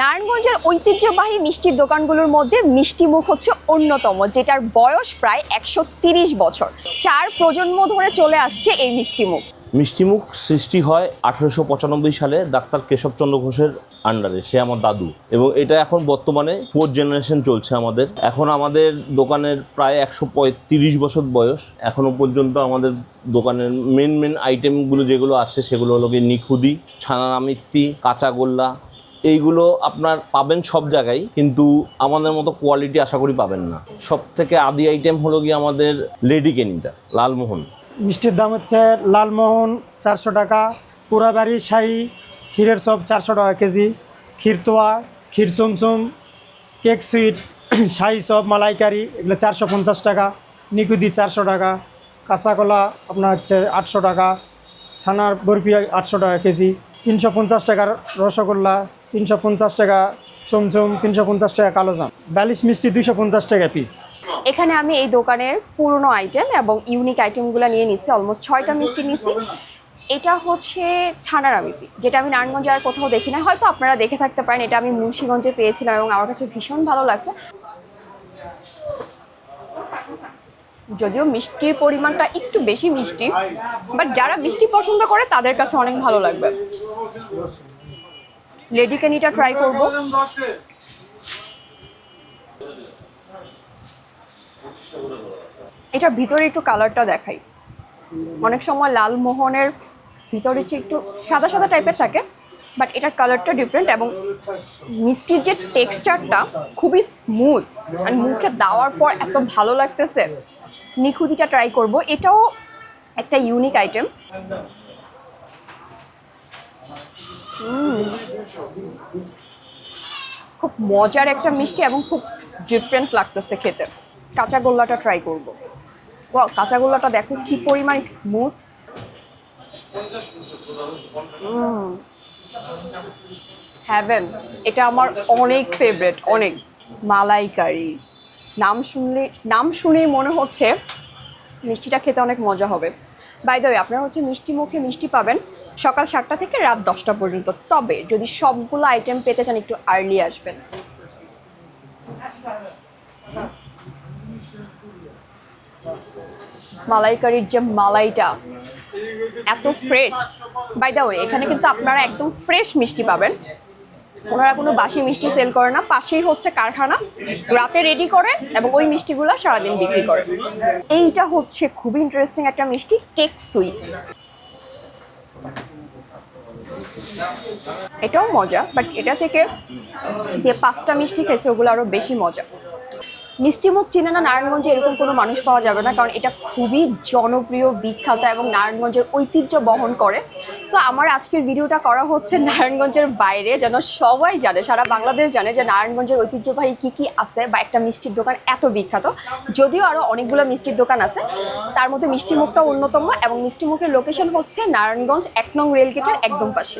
নারায়ণগঞ্জের ঐতিহ্যবাহী মিষ্টির দোকানগুলোর মধ্যে মিষ্টিমুখ হচ্ছে অন্যতম, যেটার বয়স প্রায় একশো বছর। চার প্রজন্ম ধরে চলে আসছে এই মিষ্টি মিষ্টিমুখ মিষ্টিমুখ সৃষ্টি হয় আঠারোশো পঁচানব্বই সালে ডাক্তার কেশবচন্দ্র ঘোষের আন্ডারে সে আমার দাদু। এবং এটা এখন বর্তমানে ফোর্থ জেনারেশন চলছে আমাদের। এখন আমাদের দোকানের প্রায় একশো পঁয়ত্রিশ বছর বয়স। এখনও পর্যন্ত আমাদের দোকানের মেন মেন আইটেমগুলো যেগুলো আছে, সেগুলো হলো গিয়ে নিখুদি ছানামিত্তি কাঁচাগোল্লা এইগুলো আপনার পাবেন সব জায়গায়, কিন্তু আমাদের মতো কোয়ালিটি আশা করি পাবেন না। সব থেকে আদি আইটেম হলো গিয়ে আমাদের লেডি কেনিটা, লালমোহন। মিষ্টির দাম হচ্ছে লালমোহন চারশো টাকা, পুরাবাড়ি শাহি, ক্ষীরের সব চারশো টাকা কেজি, ক্ষীরতোয়া, ক্ষীর চমচম, কেক সুইট, শাহি সব মালাইকারি, এগুলো চারশো পঞ্চাশ টাকা নিকুদি চারশো টাকা, কাঁচাকলা আপনার হচ্ছে আটশো টাকা, ছানার বরফি আটশো টাকা কেজি, তিনশো পঞ্চাশ টাকার রসগোল্লা তিনশো পঞ্চাশ টাকা চমচম, তিনশো পঞ্চাশ টাকা কালোজাম ব্যালিশ মিষ্টি, দুইশো পঞ্চাশ টাকা পিস এখানে আমি এই দোকানের পুরনো আইটেম এবং ইউনিক আইটেমগুলো নিয়ে নিছি অলমোস্ট ছয়টা মিষ্টি নিছি। এটা হচ্ছে ছানার আমিতি যেটা আমি নারায়ণগঞ্জে আর কোথাও দেখি না হয়তো আপনারা দেখে থাকতে পারেন, এটা আমি মুন্সিগঞ্জে পেয়েছিলাম এবং আমার কাছে ভীষণ ভালো লাগছে। যদিও মিষ্টির পরিমাণটা একটু বেশি মিষ্টি বাট যারা মিষ্টি পছন্দ করে, তাদের কাছে অনেক ভালো লাগবে। লেডি কেনিটা ট্রাই করব। এটার ভিতরে একটু কালারটা দেখাই। অনেক সময় লালমোহনের ভিতরে হচ্ছে একটু সাদা সাদা টাইপের থাকে বাট এটার কালারটা ডিফারেন্ট এবং মিষ্টির যে টেক্সচারটা খুবই স্মুথ আর মুখে দেওয়ার পর এত ভালো লাগতেছে। নিখুঁতিটা ট্রাই করব। এটাও একটা ইউনিক আইটেম খুব মজার একটা মিষ্টি এবং খুব ডিফারেন্ট লাগতেছে খেতে। কাঁচা গোল্লাটা ট্রাই করব। কাঁচা গোল্লাটা দেখো কি পরিমাণ স্মুথ হ্যাভেন এটা আমার অনেক ফেভারেট অনেক। মালাইকারি। নাম শুনলে, নাম শুনেই মনে হচ্ছে মিষ্টিটা খেতে অনেক মজা হবে। বাই দ্য আপনারা হচ্ছে মিষ্টি মুখে মিষ্টি পাবেন সকাল সাতটা থেকে রাত দশটা পর্যন্ত। তবে যদি সবগুলো আইটেম পেতে চান, একটু আর্লি আসবেন। মালাইকারির যে মালাইটা, এত ফ্রেশ বাই ওয়ে এখানে কিন্তু আপনারা একদম ফ্রেশ মিষ্টি পাবেন। ওনারা কোনো বাসি মিষ্টি সেল করে না, পাশেই হচ্ছে কারখানা। রাতে রেডি করে এবং ওই মিষ্টিগুলো সারাদিন বিক্রি করে। এইটা হচ্ছে খুবই ইন্টারেস্টিং একটা মিষ্টি কেক সুইট এটাও মজা বাট এটা থেকে যে পাঁচটা মিষ্টি খেয়েছে, ওগুলো আরও বেশি মজা। মিষ্টিমুখ চিনে না নারায়ণগঞ্জে এরকম কোনো মানুষ পাওয়া যাবে না, কারণ এটা খুবই জনপ্রিয়, বিখ্যাত এবং নারায়ণগঞ্জের ঐতিহ্য বহন করে। সো আমার আজকের ভিডিওটা করা হচ্ছে নারায়ণগঞ্জের বাইরে, যেন সবাই জানে, সারা বাংলাদেশ জানে যে নারায়ণগঞ্জের ঐতিহ্যবাহী কী কী আছে বা একটা মিষ্টির দোকান এত বিখ্যাত। যদিও আরও অনেকগুলো মিষ্টির দোকান আছে, তার মধ্যে মিষ্টিমুখটা অন্যতম এবং মিষ্টিমুখের লোকেশন হচ্ছে নারায়ণগঞ্জ এক নং রেলগেটের একদম পাশে।